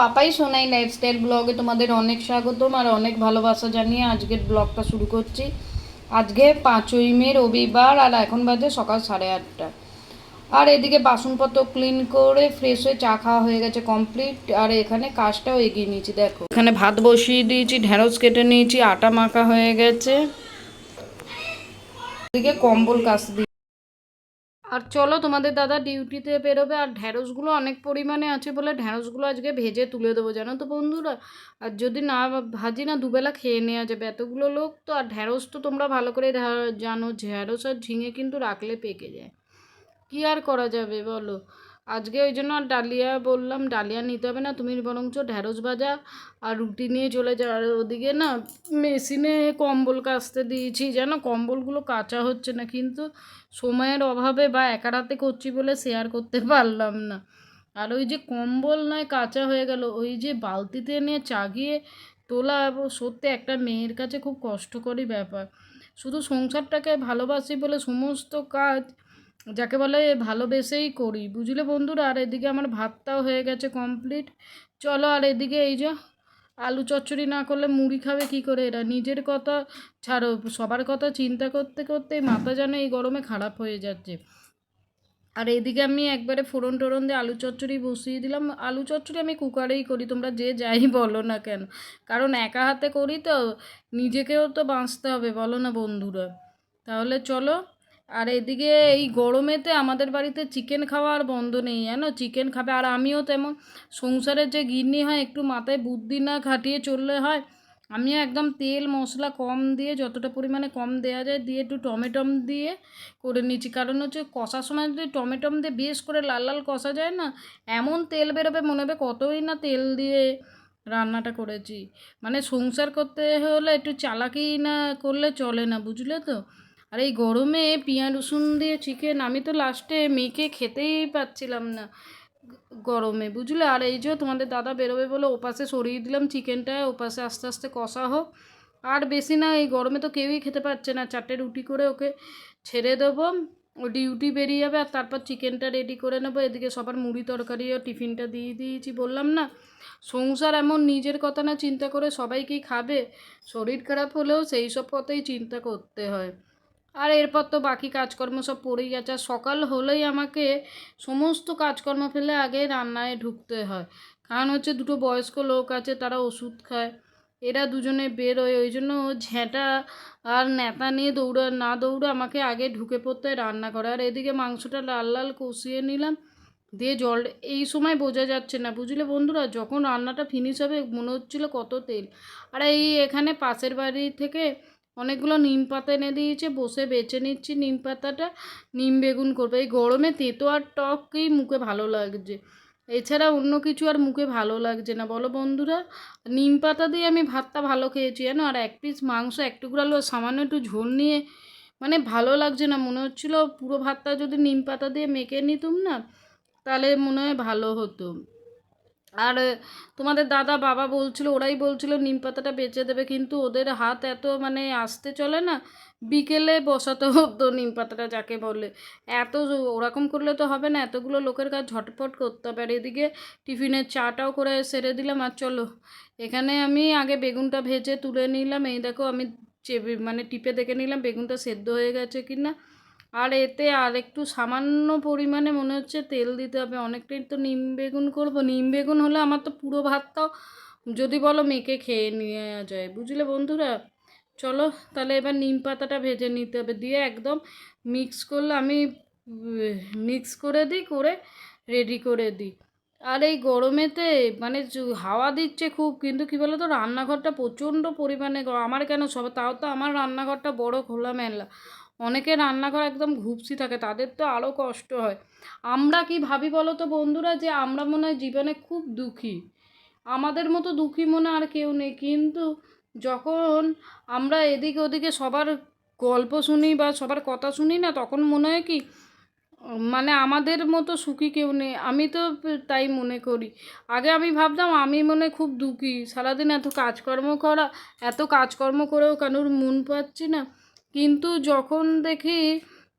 Papai Sonai lifestyle ব্লগে তোমাদের অনেক স্বাগতম আর অনেক ভালোবাসা জানিয়ে আজকের ব্লগটা শুরু করছি। আজকে পাঁচই মে, রবিবার আর এখন বাজে সকাল সাড়ে আটটা। আর এদিকে বাসনপত্র ক্লিন করে ফ্রেশ হয়ে চা খাওয়া হয়ে গেছে কমপ্লিট আর এখানে কাজটাও এগিয়ে নিয়েছি, দেখো। এখানে ভাত বসিয়ে দিয়েছি, ঢেঁড়স কেটে নিয়েছি, আটা মাখা হয়ে গেছে। এদিকে কম্বল কাচ দিয়ে আর চলো তোমাদের দাদা ডিউটিতে বেরোবে, আর ঢ্যাঁড়সগুলো অনেক পরিমাণে আছে বলে ঢ্যাঁড়সগুলো আজকে ভেজে তুলে দেবো, জানো তো বন্ধুরা? আর যদি না ভাজি না, দুবেলা খেয়ে নেওয়া যাবে। এতগুলো লোক তো, আর ঢ্যাঁড়স তো তোমরা ভালো করে জানো, ঢ্যাঁড়স আর ঝিঙে কিন্তু রাখলে পেকে যায়। কী আর করা যাবে বলো? আজকে ওই জন্য আর ডালিয়া বললাম, ডালিয়া নিতে হবে না, তুমি বরঞ্চ ঢ্যাঁড়স ভাজা আর রুটি নিয়ে চলে যাও। আর ওদিকে না মেশিনে কম্বল কাচতে দিয়েছি, যেন কম্বলগুলো কাচা হচ্ছে না, কিন্তু সময়ের অভাবে বা একা রাতে করছি বলে শেয়ার করতে পারলাম না। আর ওই যে কম্বল নয়, কাঁচা হয়ে গেল, ওই যে বালতিতে নিয়ে চাগিয়ে তোলা সত্যি একটা মেয়ের কাছে খুব কষ্টকরই ব্যাপার। শুধু সংসারটাকে ভালোবাসি বলে সমস্ত কাজ যাকে বলে ভালোবেসেই করি। বুঝলে বন্ধুরা? আর এদিকে আমার ভাতটাও হয়ে গেছে কমপ্লিট চলো আর এদিকে এই যে আলু চচ্চড়ি না করলে মুড়ি খাবে কি করে এরা? নিজের কথা ছাড়ো, সবার কথা চিন্তা করতে করতে মাথা যেন এই গরমে খারাপ হয়ে যাচ্ছে। আর এদিকে আমি একবারে ফোড়ন টোড়ন দিয়ে আলু চচ্চড়ি বসিয়ে দিলাম। আলু চচ্চড়ি আমি কুকারেই করি, তোমরা যে যাই বলো না কেন। কারণ একা হাতে করি তো, নিজেকেও তো বাঁচতে হবে, বলো না বন্ধুরা? তাহলে চলো আর এদিকে এই গরমেতে আমাদের বাড়িতে চিকেন খাওয়া আর বন্ধ নেই, জানো? চিকেন খাবে। আর আমিও তেমন সংসারের যে গিন্নি হয়, একটু মাথায় বুদ্ধি না খাটিয়ে চললে হয়, আমিও একদম তেল, মশলা কম দিয়ে, যতটা পরিমাণে কম দেওয়া যায়, দিয়ে একটু টমেটম দিয়ে করে নিচ্ছি। কারণ হচ্ছে কষার সময় যদি টমেটম দিয়ে বেশ করে লাল লাল কষা যায় না, এমন তেল বেরোবে, মনে হবে কতই না তেল দিয়ে রান্নাটা করেছি। মানে সংসার করতে হলে একটু চালাকি না করলে চলে না, বুঝলে তো? আর এই গরমে পেঁয়াজ, রসুন দিয়ে চিকেন আমি তো লাস্টে মেখে খেতেই পাচ্ছিলাম না গরমে, বুঝলে? আর এই যে তোমাদের দাদা বেরোবে বলে ওপাশে সরিয়ে দিলাম চিকেনটা ওপাশে আস্তে আস্তে কষা হোক। আর বেশি না, এই গরমে তো কেউই খেতে পারছে না। চারটে রুটি করে ওকে ছেড়ে দেবো, ও ডিউটি বেরিয়ে যাবে আর তারপর চিকেনটা রেডি করে নেব। এদিকে সবার মুড়ি তরকারিও টিফিনটা দিয়ে দিয়েছি, বললাম না? সংসার এমন নিজের কথা না, চিন্তা করে সবাইকেই খাবে? শরীর খারাপ হলেও সেই সব কথাই চিন্তা করতে হয়। আর এরপর তো বাকি কাজকর্ম সব পড়েই গেছে। আর সকাল হলেই আমাকে সমস্ত কাজকর্ম ফেলে আগে রান্নায় ঢুকতে হয়। কারণ হচ্ছে দুটো বয়স্ক লোক আছে, তারা ওষুধ খায়, এরা দুজনে বেরোয়। ওই জন্য ও ঝ্যাঁটা আর নেতা নিয়ে দৌড়া, না দৌড়ে আমাকে আগে ঢুকে পড়তে রান্না করে। আর এদিকে মাংসটা লাল লাল কষিয়ে নিলাম, দিয়ে জল, এই সময় বোঝা যাচ্ছে না। বুঝলে বন্ধুরা, যখন রান্নাটা ফিনিশ হবে মনে হচ্ছিল কত তেল। আর এই এখানে পাশের বাড়ি থেকে অনেকগুলো নিম পাতা এনে দিয়েছে, বসে বেছে নিচ্ছি নিম পাতাটা, নিম বেগুন করবে। এই গরমে তেতো আর টকই মুখে ভালো লাগছে। এছাড়া অন্য কিছু আর মুখে ভালো লাগছে না। বলো বন্ধুরা, নিম পাতা দিয়ে আমি ভাতটা ভালো খেয়েছি, জানো? আর এক পিস মাংস, এক টুকরো আলু সামান্য একটু ঝোল নিয়ে মানে ভালো লাগছে না। মনে হচ্ছিল পুরো ভাতটা যদি নিম পাতা দিয়ে মেখে নিতুম না, তাহলে মনে হয় ভালো হতো। আর তোমাদের দাদা বাবা বলছিল, ওরাই বলছিল নিম পাতাটা বেচে দেবে, কিন্তু ওদের হাত এত মানে আসতে চলে না, বিকেলে বসাতে হতো নিম পাতাটা যাকে বলে। এত ওরকম করলে তো হবে না, এতগুলো লোকের কাজ ঝটপট করতে হবে। আর এদিকে টিফিনের চাটাও করে সেরে দিলাম, আর চলো। এখানে আমি আগে বেগুনটা ভেজে তুলে নিলাম। এই দেখো আমি চেপে মানে টিপে দেখে নিলাম, বেগুনটা সেদ্ধ হয়ে গেছে কি না আর এতে আর একটু সামান্য পরিমাণে মনে হচ্ছে তেল দিতে হবে। অনেকটাই তো নিম বেগুন করব। নিম বেগুন হলে আমার তো পুরো ভাতটাও যদি বলো মেখে খেয়ে নেওয়া যায়। বুঝলে বন্ধুরা? চলো তাহলে এবার নিম পাতাটা ভেজে নিতে হবে। দিয়ে একদম মিক্স করলে আমি মিক্স করে দিই, করে রেডি করে দিই। আর এই গরমেতে মানে হাওয়া দিচ্ছে খুব, কিন্তু কী বলো তো রান্নাঘরটা প্রচণ্ড পরিমাণে আমার কেন সব, তাও তো আমার রান্নাঘরটা বড় খোলামেলা। অনেকে রান্নাঘর একদম ঘুপসি থাকে, তাদের তো আরও কষ্ট হয়। আমরা কি ভাবি বলো তো বন্ধুরা যে আমরা মনে হয় জীবনে খুব দুঃখী। আমাদের মতো দুঃখী মনে আর কেউ নেই। কিন্তু যখন আমরা এদিকে ওদিকে সবার গল্প শুনি বা সবার কথা শুনি না, তখন মনে হয় কি মানে আমাদের মতো সুখী কেউ নেই। আমি তো তাই মনে করি। আগে আমি ভাবতাম আমি মনে খুব দুঃখী। সারাদিন এত কাজকর্ম করা, এত কাজকর্ম করেও কারোর মন পাচ্ছি না। কিন্তু যখন দেখি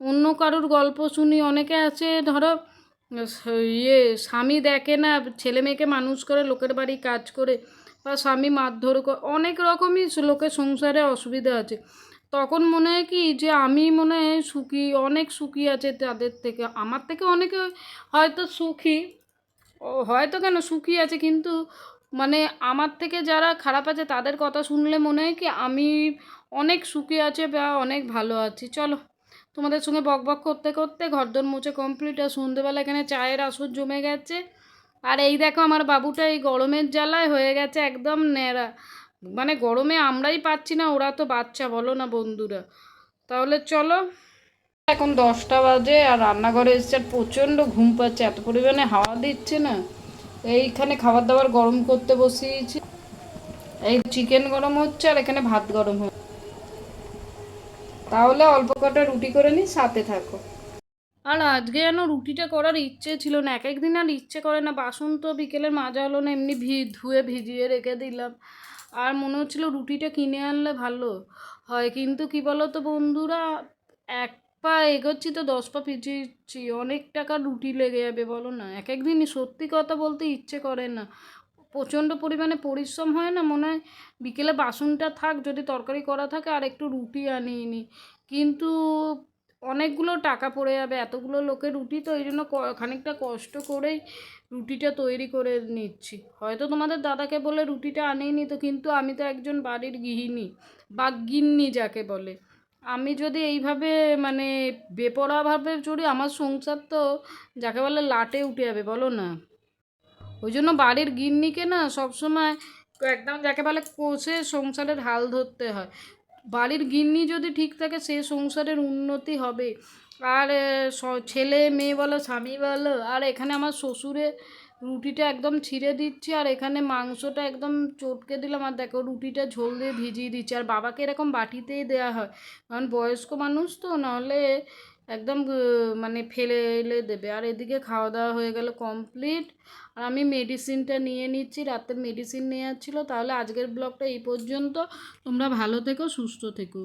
অন্য কারোর গল্প শুনি, অনেকে আছে ধরো ইয়ে স্বামী দেখে না, ছেলে মেয়েকে মানুষ করে, লোকের বাড়ি কাজ করে বা স্বামী মারধর করে, অনেক রকমই লোকের সংসারে অসুবিধা আছে। তখন মনে হয় কি যে, আমি মনে হয় সুখী, অনেক সুখী আছে তাদের থেকে। আমার থেকে অনেকে হয়তো সুখী হয়তো কেন সুখী আছে, কিন্তু মানে আমার থেকে যারা খারাপ আছে তাদের কথা শুনলে মনে হয় কি আমি অনেক সুখী আছে বা অনেক ভালো আছি। চলো, তোমাদের সঙ্গে বক বক করতে করতে ঘরদোর মুছে কমপ্লিট আর সন্ধেবেলা এখানে চায়ের আসর জমে গেছে। আর এই দেখো আমার বাবুটা এই গরমের জ্বালায় হয়ে গেছে একদম ন্যাড়া। মানে গরমে আমরাই পাচ্ছি না, ওরা তো বাচ্চা, বলো না বন্ধুরা। তাহলে চলো, এখন দশটা বাজে আর রান্নাঘরে এসছে আর প্রচণ্ড ঘুম পাচ্ছে, এত পরিমাণে হাওয়া দিচ্ছে না। এইখানে খাবার দাবার গরম করতে বসিয়েছি। এই চিকেন গরম হচ্ছে আর এখানে ভাত গরম হচ্ছে। তাহলে অল্প কটা রুটি করে নিই, সাথে থাকো। আর আজকে যেন রুটিটা করার ইচ্ছে ছিল না, এক একদিন আর ইচ্ছে করে না। বাসন তো বিকেলের মাজা হলো না, এমনি ভি ধুয়ে ভিজিয়ে রেখে দিলাম। আর মনে হচ্ছিল রুটিটা কিনে আনলে ভালো হয়। কিন্তু কি বলো তো বন্ধুরা, এক পা এগোচ্ছি তো, দশ পা পিছিয়েছি। অনেক টাকা রুটি লেগে যাবে, বলো না। এক একদিনই সত্যি কথা বলতে ইচ্ছে করে না। প্রচণ্ড পরিমাণে পরিশ্রম হয় না, মনে হয় বিকেলে বাসনটা থাক, যদি তরকারি করা থাকে আর একটু রুটি আনিয়ে নিই কিন্তু অনেকগুলো টাকা পড়ে যাবে, এতগুলো লোকের রুটি, তো এই জন্য খানিকটা কষ্ট করেই রুটিটা তৈরি করে নিচ্ছি। হয়তো তোমাদের দাদাকে বলে রুটিটা আনিয়ে নিত কিন্তু আমি তো একজন বাড়ির গৃহিণী বা গিন্নি যাকে বলে। আমি যদি এইভাবে মানে বেপরোয়াভাবে চড়ি, আমার সংসার তো যাকে বলে লাটে উঠে যাবে, বলো না। ওই জন্য বাড়ির গিন্নিকে না সবসময় একদম যাকে বলে কষে সংসারের হাল ধরতে হয়। বাড়ির গিন্নি যদি ঠিক থাকে, সে সংসারের উন্নতি হবে। আর ছেলে, মেয়ে বলো, স্বামী বলো, আর এখানে আমার শ্বশুরে রুটিটা একদম ছিঁড়ে দিচ্ছি আর এখানে মাংসটা একদম চটকে দিলাম। আর দেখো রুটিটা ঝোল দিয়ে ভিজিয়ে দিচ্ছি। আর বাবাকে এরকম বাটিতেই দেওয়া হয়। কারণ বয়স্ক মানুষ তো, নাহলে একদম মানে ফেলে এলে দেবে। আর এদিকে খাওয়া দাওয়া হয়ে গেল কমপ্লিট। আর আমি মেডিসিনটা নিয়ে নিচ্ছি। রাতের মেডিসিন নেওয়ার ছিল। তাহলে আজকের ব্লগটা এই পর্যন্ত। তোমরা ভালো থেকো, সুস্থ থেকো।